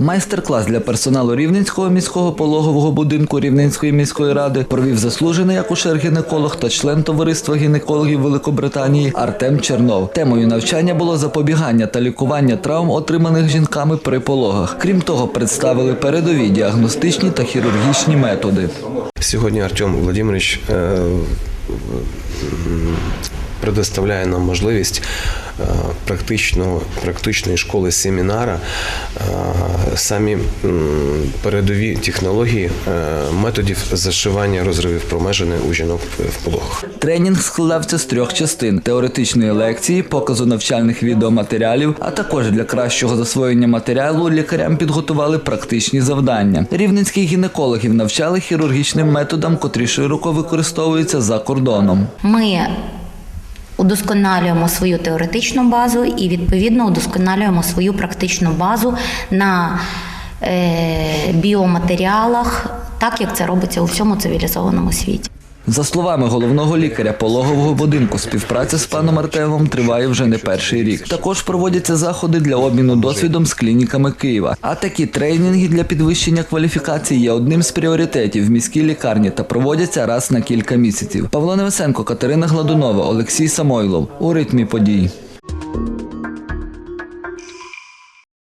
Майстер-клас для персоналу Рівненського міського пологового будинку Рівненської міської ради провів заслужений акушер-гінеколог та член товариства гінекологів Великобританії Артем Чернов. Темою навчання було запобігання та лікування травм, отриманих жінками при пологах. Крім того, представили передові діагностичні та хірургічні методи. Сьогодні Артем Владимирович е, предоставляє нам можливість е, практичного, практичної школи семінара, е, самі передові технології е, методів зашивання розривів промежини у жінок в пологах. Тренінг складався з трьох частин: теоретичної лекції, показу навчальних відеоматеріалів, а також для кращого засвоєння матеріалу лікарям підготували практичні завдання. Рівненських гінекологів навчали хірургічним методам, котрі широко використовуються за кордоном. Ми удосконалюємо свою теоретичну базу і відповідно удосконалюємо свою практичну базу на е, біоматеріалах, так як це робиться у всьому цивілізованому світі. За словами головного лікаря пологового будинку, співпраця з паном Артемом триває вже не перший рік. Також проводяться заходи для обміну досвідом з клініками Києва. А такі тренінги для підвищення кваліфікації є одним з пріоритетів в міській лікарні та проводяться раз на кілька місяців. Павло Невесенко, Катерина Гладунова, Олексій Самойлов у ритмі подій.